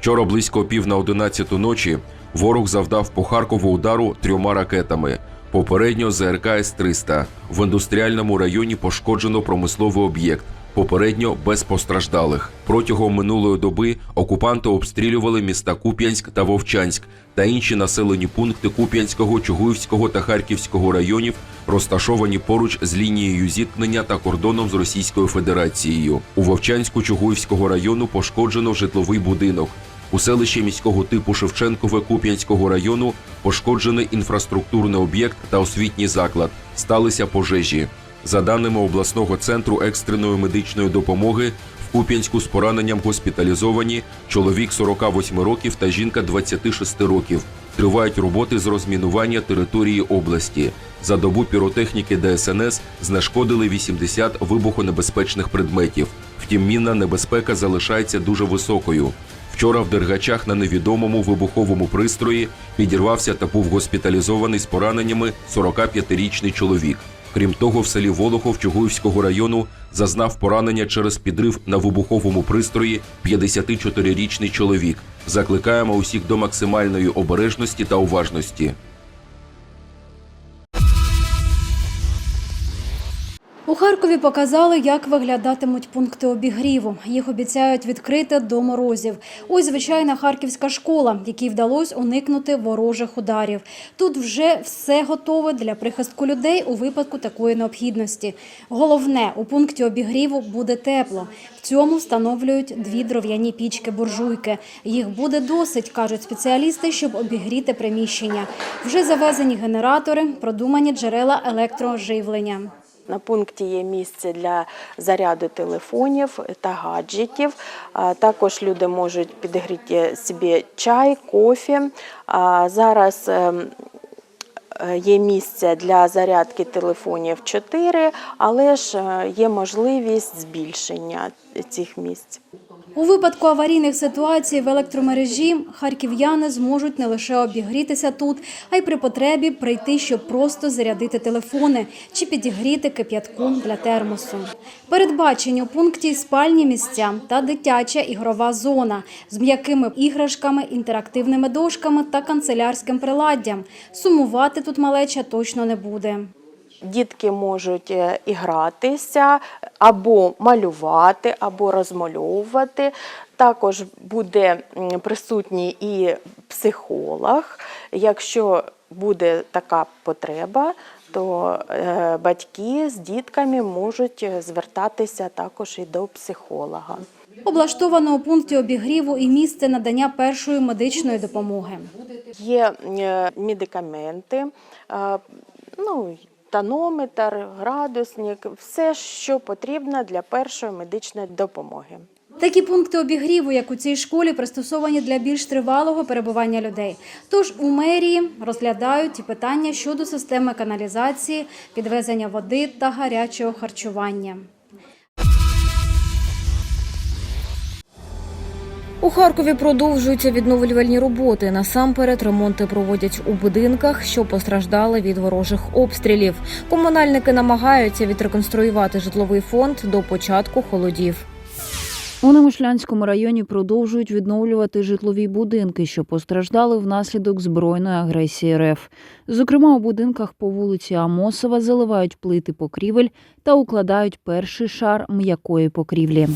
Вчора близько пів на одинадцяту ночі ворог завдав по Харкову удару трьома ракетами. Попередньо ЗРК С-300. В індустріальному районі пошкоджено промисловий об'єкт. Попередньо без постраждалих. Протягом минулої доби окупанти обстрілювали міста Куп'янськ та Вовчанськ та інші населені пункти Куп'янського, Чугуївського та Харківського районів, розташовані поруч з лінією зіткнення та кордоном з Російською Федерацією. У Вовчанську Чугуївського району пошкоджено житловий будинок. У селищі міського типу Шевченкове Куп'янського району пошкоджений інфраструктурний об'єкт та освітній заклад. Сталися пожежі. За даними обласного центру екстреної медичної допомоги, в Куп'янську з пораненням госпіталізовані чоловік 48 років та жінка 26 років. Тривають роботи з розмінування території області. За добу піротехніки ДСНС знешкодили 80 вибухонебезпечних предметів. Втім, мінна небезпека залишається дуже високою. Вчора в Дергачах на невідомому вибуховому пристрої підірвався та був госпіталізований з пораненнями 45-річний чоловік. Крім того, в селі Волохов Чугуївського району зазнав поранення через підрив на вибуховому пристрої 54-річний чоловік. Закликаємо усіх до максимальної обережності та уважності. У Харкові показали, як виглядатимуть пункти обігріву. Їх обіцяють відкрити до морозів. Ось звичайна харківська школа, якій вдалося уникнути ворожих ударів. Тут вже все готове для прихистку людей у випадку такої необхідності. Головне, у пункті обігріву буде тепло. В цьому встановлюють дві дров'яні пічки-буржуйки. Їх буде досить, кажуть спеціалісти, щоб обігріти приміщення. Вже завезені генератори, продумані джерела електроживлення. На пункті є місце для заряду телефонів та гаджетів. Також люди можуть підігріти собі чай, кофі. Зараз ем, е, є місце для зарядки телефонів 4, але ж е, є можливість збільшення цих місць. У випадку аварійних ситуацій в електромережі харків'яни зможуть не лише обігрітися тут, а й при потребі прийти, щоб просто зарядити телефони чи підігріти кип'ятку для термосу. Передбачені у пункті спальні місця та дитяча ігрова зона з м'якими іграшками, інтерактивними дошками та канцелярським приладдям. Сумувати тут малеча точно не буде. Дітки можуть е, і гратися, або малювати, або розмальовувати. Також буде присутній і психолог. Якщо буде така потреба, то е, батьки з дітками можуть е, звертатися також і до психолога. Облаштовано у пункті обігріву і місце надання першої медичної допомоги. Є медикаменти, ну, тонометр, градусник, все, що потрібно для першої медичної допомоги. Такі пункти обігріву, як у цій школі, пристосовані для більш тривалого перебування людей. Тож у мерії розглядають і питання щодо системи каналізації, підвезення води та гарячого харчування. У Харкові продовжуються відновлювальні роботи. Насамперед ремонти проводять у будинках, що постраждали від ворожих обстрілів. Комунальники намагаються відреконструювати житловий фонд до початку холодів. У Немишлянському районі продовжують відновлювати житлові будинки, що постраждали внаслідок збройної агресії РФ. Зокрема, у будинках по вулиці Амосова заливають плити покрівель та укладають перший шар м'якої покрівлі.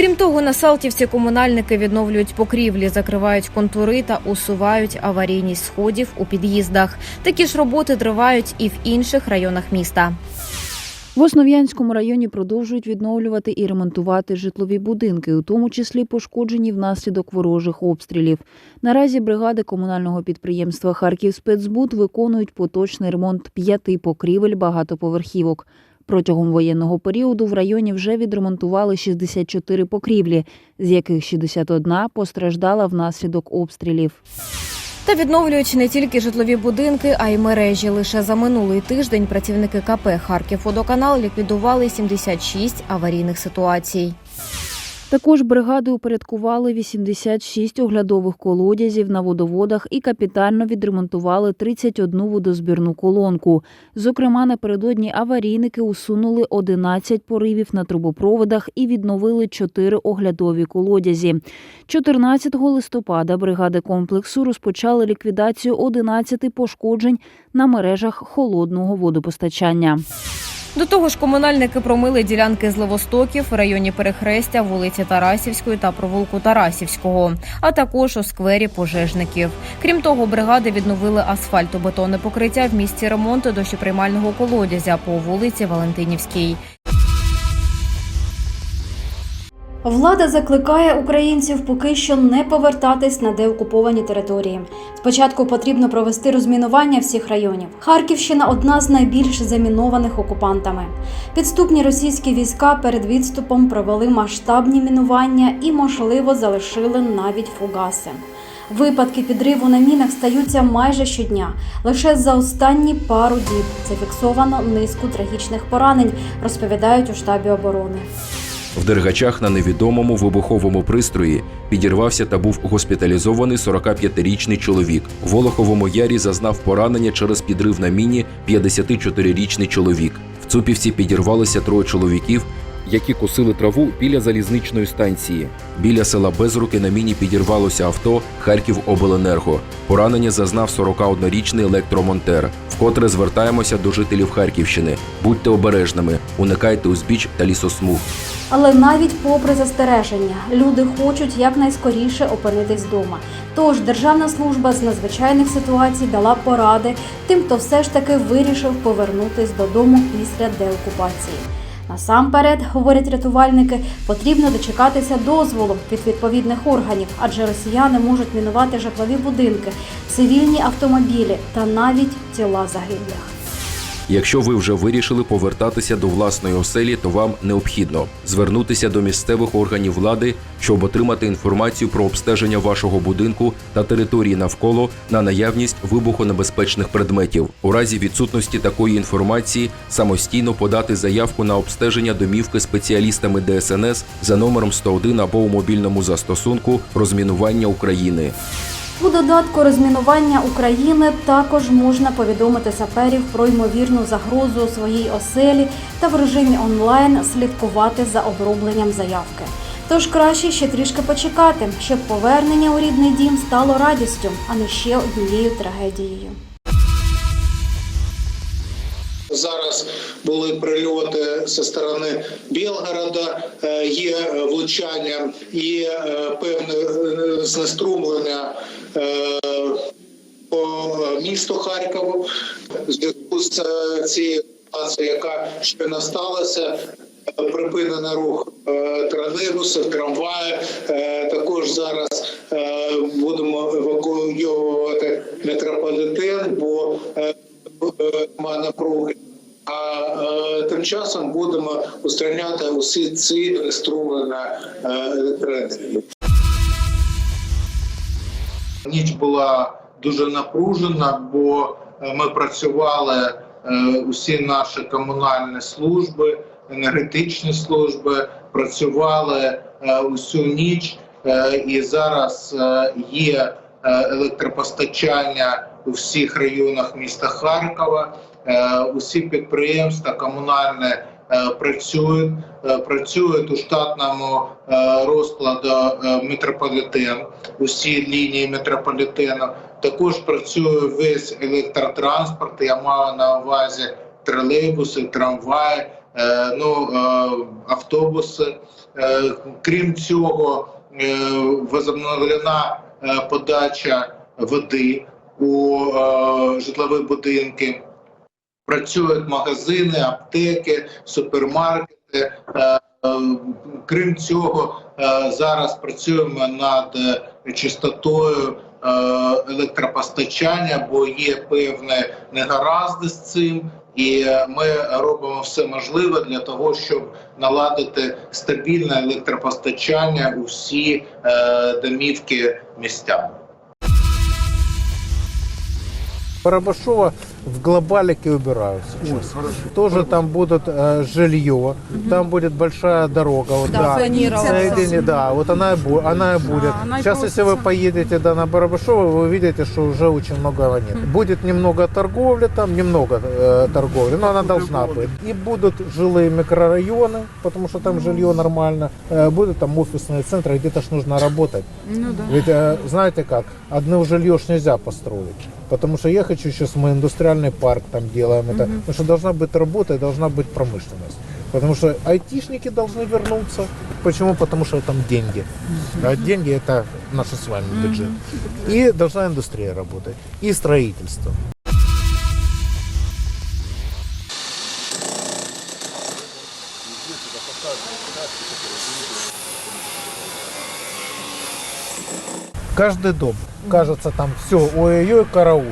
Крім того, на Салтівці комунальники відновлюють покрівлі, закривають контури та усувають аварійність сходів у під'їздах. Такі ж роботи тривають і в інших районах міста. В Основ'янському районі продовжують відновлювати і ремонтувати житлові будинки, у тому числі пошкоджені внаслідок ворожих обстрілів. Наразі бригади комунального підприємства Харків спецбуд виконують поточний ремонт п'яти покрівель багатоповерхівок. Протягом воєнного періоду в районі вже відремонтували 64 покрівлі, з яких 61 постраждала внаслідок обстрілів. Та відновлюють не тільки житлові будинки, а й мережі. Лише за минулий тиждень працівники КП Харківводоканал ліквідували 76 аварійних ситуацій. Також бригади упорядкували 86 оглядових колодязів на водоводах і капітально відремонтували 31 водозбірну колонку. Зокрема, напередодні аварійники усунули 11 поривів на трубопроводах і відновили 4 оглядові колодязі. 14 листопада бригади комплексу розпочали ліквідацію 11 пошкоджень на мережах холодного водопостачання. До того ж, комунальники промили ділянки зливостоків в районі перехрестя вулиці Тарасівської та провулку Тарасівського, а також у сквері пожежників. Крім того, бригади відновили асфальтобетонне покриття в місці ремонту дощоприймального колодязя по вулиці Валентинівській. Влада закликає українців поки що не повертатись на деокуповані території. Спочатку потрібно провести розмінування всіх районів. Харківщина одна з найбільш замінованих окупантами. Підступні російські війська перед відступом провели масштабні мінування і, можливо, залишили навіть фугаси. Випадки підриву на мінах стаються майже щодня. Лише за останні пару діб зафіксовано низку трагічних поранень, розповідають у штабі оборони. В Дергачах на невідомому вибуховому пристрої підірвався та був госпіталізований 45-річний чоловік. В Волоховому ярі зазнав поранення через підрив на міні 54-річний чоловік. В Цупівці підірвалися троє чоловіків, які косили траву біля залізничної станції. Біля села Безруки на міні підірвалося авто Харківобленерго. Поранення зазнав 41-річний електромонтер. Вкотре звертаємося до жителів Харківщини. Будьте обережними, уникайте узбіч та лісосмуг. Але навіть попри застереження, люди хочуть якнайскоріше опинитись вдома. Тож Державна служба з надзвичайних ситуацій дала поради тим, хто все ж таки вирішив повернутись додому після деокупації. Насамперед, говорять рятувальники, потрібно дочекатися дозволу від відповідних органів, адже росіяни можуть мінувати житлові будинки, цивільні автомобілі та навіть тіла загиблих. Якщо ви вже вирішили повертатися до власної оселі, то вам необхідно звернутися до місцевих органів влади, щоб отримати інформацію про обстеження вашого будинку та території навколо на наявність вибухонебезпечних предметів. У разі відсутності такої інформації самостійно подати заявку на обстеження домівки спеціалістами ДСНС за номером 101 або у мобільному застосунку розмінування України. У додатку розмінування України також можна повідомити саперів про ймовірну загрозу у своїй оселі та в режимі онлайн слідкувати за обробленням заявки. Тож краще ще трішки почекати, щоб повернення у рідний дім стало радістю, а не ще однією трагедією. Зараз були прильоти зі сторони Білгорода, е, є влучання, є е, певне е, знеструмлення по місту Харкову. Зв'язку з цією ситуацією, яка щойно сталася, е, припинений рух тролейбусів, трамваю. Е, Також зараз будемо евакуювати метрополітен, бо немає напруги. Тим часом будемо устраняти усі ці струмлення е, електроенергії. Ніч була дуже напружена, бо е, ми працювали е, усі наші комунальні служби, енергетичні служби, працювали е, усю ніч, і зараз є електропостачання у всіх районах міста Харкова. Е, Усі підприємства комунальні е, працюють, е, працюють у штатному розкладу метрополітен, усі лінії метрополітену. Також працює весь електротранспорт. Я маю на увазі тролейбуси, трамваї, ну, автобуси. Крім цього, возобновлена подача води у житлові будинки. Працюють магазини, аптеки, супермаркети. Е, е, Крім цього, е, зараз працюємо над е, чистотою електропостачання, бо є певні негаразди з цим, і ми робимо все можливе для того, щоб наладити стабільне електропостачання у всі домівки містян. Барабашова в глобалике убирают сейчас. Тоже там будут э, жилье, там будет большая дорога. Вот, да, соедини- да, вот она и, бу- она и будет. сейчас, если вы поедете да, на Барабашово, вы увидите, что уже очень много нет. Будет немного торговли там, немного э, торговли, но она должна быть. И будут жилые микрорайоны, потому что там жилье нормально. Э, будут там офисные центры, где-то ж нужно работать. Ведь э, знаете как, одно жилье ж нельзя построить. Потому что я хочу сейчас мы индустриальный парк там делаем. Это, потому что должна быть работа и должна быть промышленность. Потому что айтишники должны вернуться. Почему? Потому что там деньги. А деньги это наш с вами бюджет. И должна индустрия работать. И строительство. Каждый дом, кажется, там все, ой-ой-ой, караул.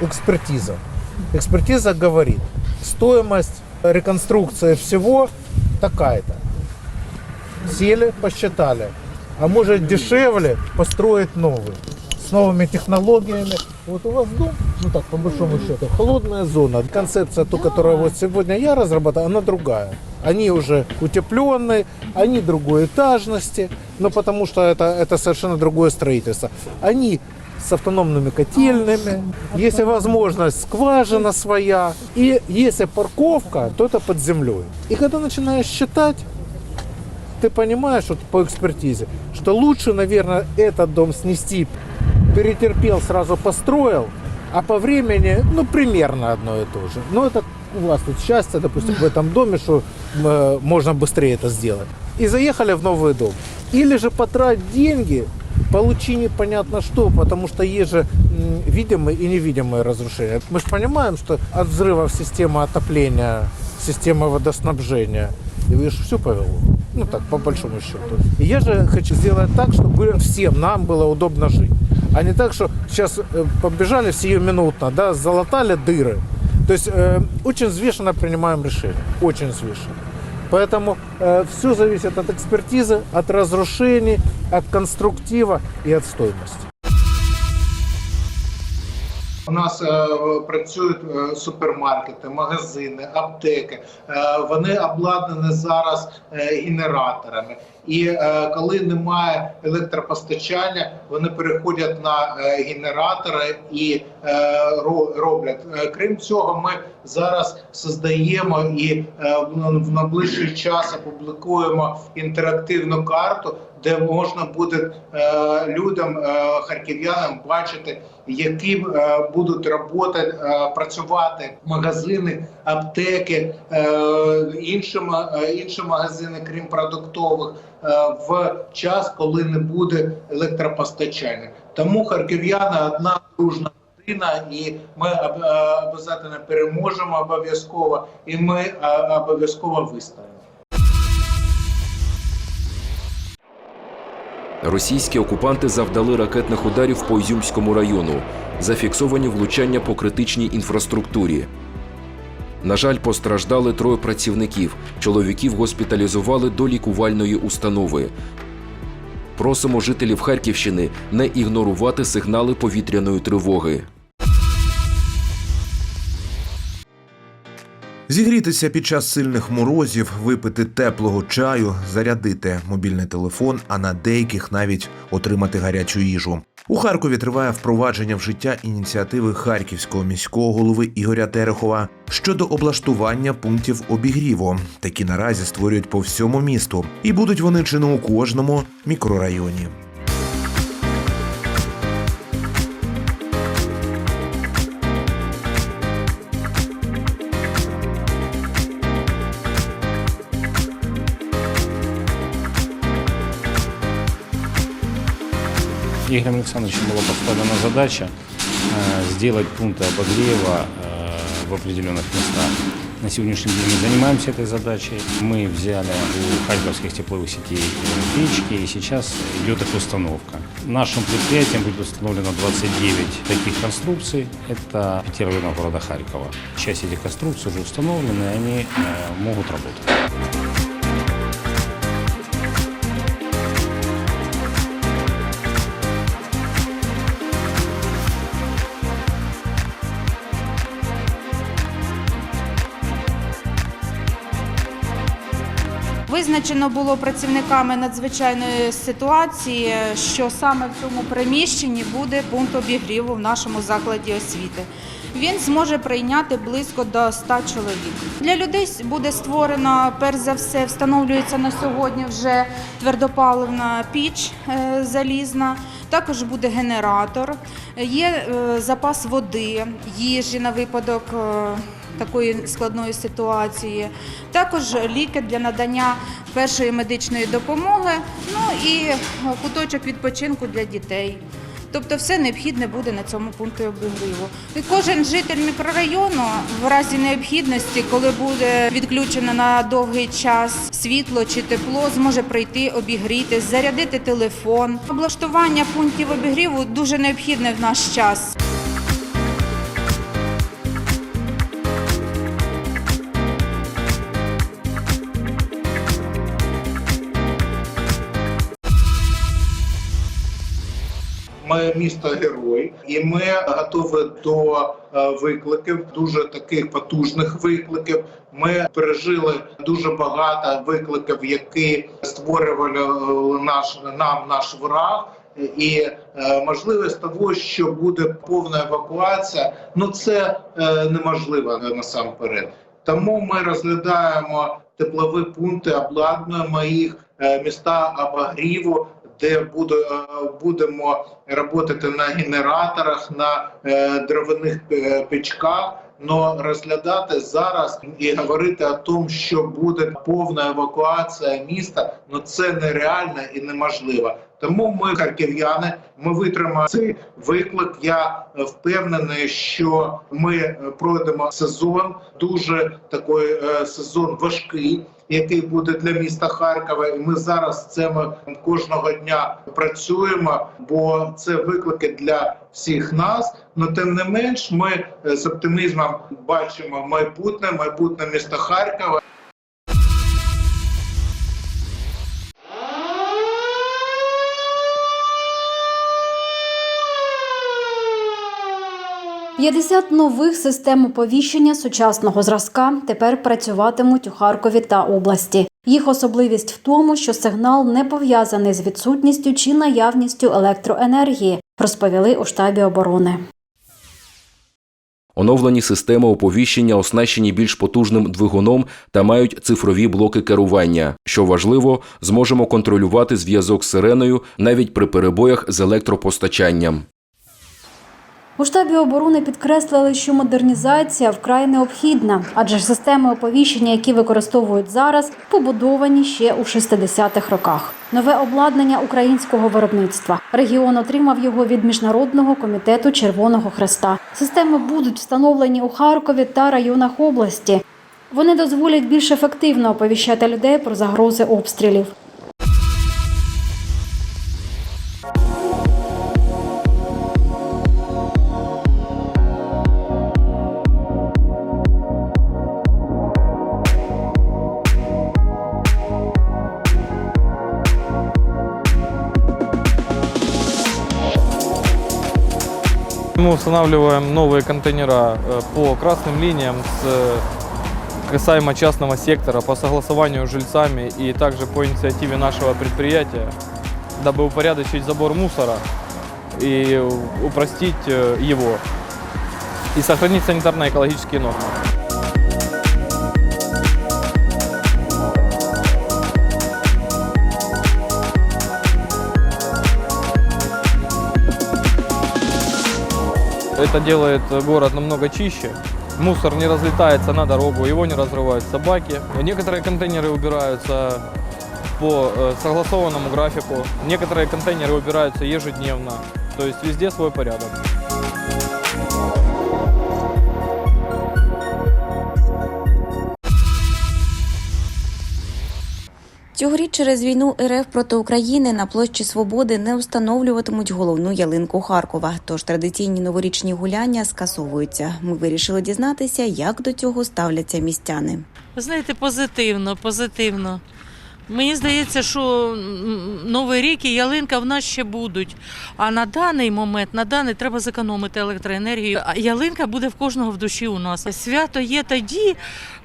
Экспертиза. Экспертиза говорит, стоимость реконструкции всего такая-то. Сели, посчитали. А может дешевле построить новый. С новыми технологиями. Вот у вас дом, ну так, по большому счету, холодная зона. Концепция, ту, которую вот сегодня я разрабатываю, она другая. Они уже утепленные, они другой этажности, но потому что это, это совершенно другое строительство. Они с автономными котельными, если возможность скважина своя, и если парковка, то это под землей. И когда начинаешь считать, ты понимаешь вот по экспертизе, что лучше, наверное, этот дом снести, перетерпел, сразу построил, а по времени, ну, примерно одно и то же. Но это у вас тут счастье, допустим, в этом доме, что э, можно быстрее это сделать. И заехали в новый дом. Или же потрать деньги, получи непонятно что, потому что есть же видимые и невидимые разрушения. Мы же понимаем, что от взрывов системы отопления, системы водоснабжения, и видишь, все повело. Ну так, по большому счету. И я же хочу сделать так, чтобы всем нам было удобно жить. А не так, что сейчас э, побежали сиюминутно, да, залатали дыры. То есть э, очень взвешенно принимаем решения. Очень взвешенно. Поэтому все зависит от экспертизы, от разрушений, от конструктива и от стоимости. У нас е, працюють е, супермаркети, магазини, аптеки. Е, вони обладнані зараз е, генераторами. І е, коли немає електропостачання, вони переходять на е, генератори і е, ро- роблять. Е, Крім цього, ми зараз создаємо і е, в- найближчий час опублікуємо інтерактивну карту, де можна буде е, людям, е, харків'янам бачити, які е, будуть роботи, е, працювати магазини, аптеки, е, інші, е, інші магазини, крім продуктових, в час, коли не буде електропостачання. Тому харків'яни одна дружна родина, і ми е, обов'язково переможемо обов'язково, і ми е, обов'язково вистоїмо. Російські окупанти завдали ракетних ударів по Ізюмському району. Зафіксовані влучання по критичній інфраструктурі. На жаль, постраждали троє працівників. Чоловіків госпіталізували до лікувальної установи. Просимо жителів Харківщини не ігнорувати сигнали повітряної тривоги. Зігрітися під час сильних морозів, випити теплого чаю, зарядити мобільний телефон, а на деяких навіть отримати гарячу їжу. У Харкові триває впровадження в життя ініціативи харківського міського голови Ігоря Терехова щодо облаштування пунктів обігріву. Такі наразі створюють по всьому місту, і будуть вони чи не у кожному мікрорайоні. Игорем Александровичем была поставлена задача э, сделать пункты обогрева э, в определенных местах. На сегодняшний день мы занимаемся этой задачей. Мы взяли у харьковских тепловых сетей э, печки, и сейчас идет их установка. Нашим предприятием будет установлено 29 таких конструкций. Это пяти районов города Харькова. Часть этих конструкций уже установлены, и они могут работать. Визначено було працівниками надзвичайної ситуації, що саме в цьому приміщенні буде пункт обігріву в нашому закладі освіти. Він зможе прийняти близько до 100 чоловік. Для людей буде створено, перш за все, встановлюється на сьогодні вже твердопаливна піч е, залізна. Також буде генератор, є е, запас води, їжі на випадок е, такої складної ситуації. Також ліки для надання першої медичної допомоги, ну і куточок відпочинку для дітей. Тобто все необхідне буде на цьому пункті обігріву. І кожен житель мікрорайону в разі необхідності, коли буде відключено на довгий час світло чи тепло, зможе прийти, обігріти, зарядити телефон. Облаштування пунктів обігріву дуже необхідне в наш час. Місто герой, і ми готові до е, викликів, дуже таких потужних викликів. Ми пережили дуже багато викликів, які створювали е, наш нам наш ворог. І е, можливість того, що буде повна евакуація, ну це неможливо насамперед. Тому ми розглядаємо теплові пункти, обладнуємо їх міста обогріву, де буде, е, будемо працювати на генераторах, на е, дровяних е, печках. Но розглядати зараз і говорити о тому, що буде повна евакуація міста, ну це нереально і неможливо. Тому ми, харків'яни, ми витримаємо цей виклик. Я е, впевнений, що ми е, пройдемо сезон, дуже такий е, сезон важкий, який буде для міста Харкова. І ми зараз цим кожного дня працюємо, бо це виклики для всіх нас. Но тим не менш, ми з оптимізмом бачимо майбутнє, майбутнє міста Харкова. – 50 нових систем оповіщення сучасного зразка тепер працюватимуть у Харкові та області. Їх особливість в тому, що сигнал не пов'язаний з відсутністю чи наявністю електроенергії, розповіли у штабі оборони. Оновлені системи оповіщення оснащені більш потужним двигуном та мають цифрові блоки керування. Що важливо, зможемо контролювати зв'язок з сиреною навіть при перебоях з електропостачанням. У штабі оборони підкреслили, що модернізація вкрай необхідна, адже системи оповіщення, які використовують зараз, побудовані ще у 60-х роках. Нове обладнання українського виробництва. Регіон отримав його від міжнародного комітету Червоного Хреста. Системи будуть встановлені у Харкові та районах області. Вони дозволять більш ефективно оповіщати людей про загрози обстрілів. Мы устанавливаем новые контейнера э, по красным линиям с э, касаемо частного сектора по согласованию с жильцами и также по инициативе нашего предприятия, дабы упорядочить забор мусора и упростить э, его и сохранить санитарно-экологические нормы. Это делает город намного чище. Мусор не разлетается на дорогу, его не разрывают собаки. Некоторые контейнеры убираются по э, согласованному графику, некоторые контейнеры убираются ежедневно. То есть везде свой порядок. Цьогоріч через війну РФ проти України на площі Свободи не встановлюватимуть головну ялинку Харкова. Тож традиційні новорічні гуляння скасовуються. Ми вирішили дізнатися, як до цього ставляться містяни. Ви знаєте, позитивно, позитивно. Мені здається, що Новий рік і ялинка в нас ще будуть. А на даний момент, на даний треба зекономити електроенергію. А ялинка буде в кожного в душі у нас. Свято є тоді,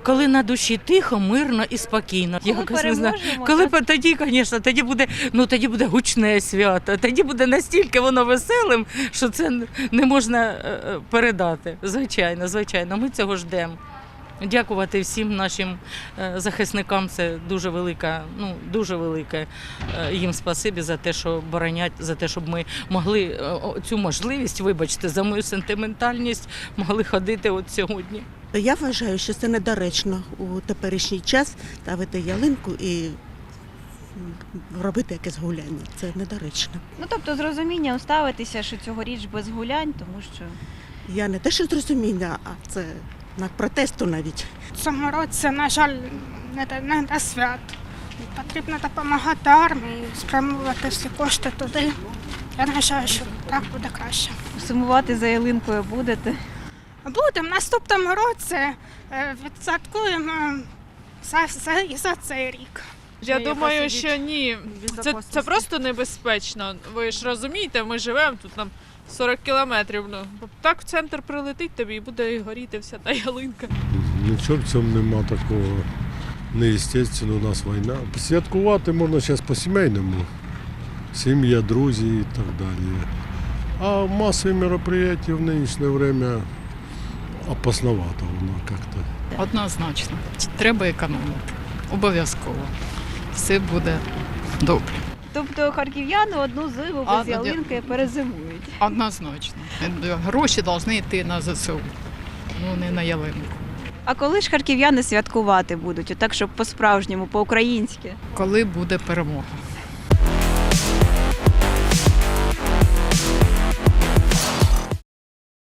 коли на душі тихо, мирно і спокійно. Якось не знаю. Коли тоді, звісно, тоді буде, ну тоді буде гучне свято. Тоді буде настільки воно веселим, що це не можна е, е, передати. Звичайно, звичайно. Ми цього ждемо. Дякувати всім нашим е, захисникам. Це дуже велика, ну дуже велике е, їм спасибі за те, що боронять, за те, щоб ми могли е, цю можливість, вибачте, за мою сентиментальність, могли ходити от сьогодні. Я вважаю, що це недоречно у теперішній час ставити ялинку і робити якесь гуляння. Це недоречно. Ну тобто з розумінням ставитися, що цьогоріч без гулянь, тому що Я не те, що з розуміння, а це на протесту навіть. В цьому році, на жаль, не до, не до свят. Потрібно допомагати армії, спрямувати всі кошти туди. Я вважаю, що так буде краще. сумувати за ялинкою будете. Будемо в наступному році е, відсвяткуємо за, за, за цей рік. Я думаю, що ні. Це, це просто небезпечно. Ви ж розумієте, ми живемо тут нам 40 кілометрів. Ну так в центр прилетить тобі і буде горіти вся та ялинка. Нічого в цьому нема такого. Неестественно, у нас війна. Святкувати можна зараз по-сімейному. Сім'я, друзі і так далі. А масові мероприятия в нинішнє время опасновато воно як-то. Однозначно. Треба економити. Обов'язково. Все буде добре. Тобто харків'яни одну зиму без ну, ялинки перезимують. Однозначно. Гроші повинні йти на ЗСУ, ну не на ялинку. А коли ж харків'яни святкувати будуть, так щоб по-справжньому, по-українськи? Коли буде перемога.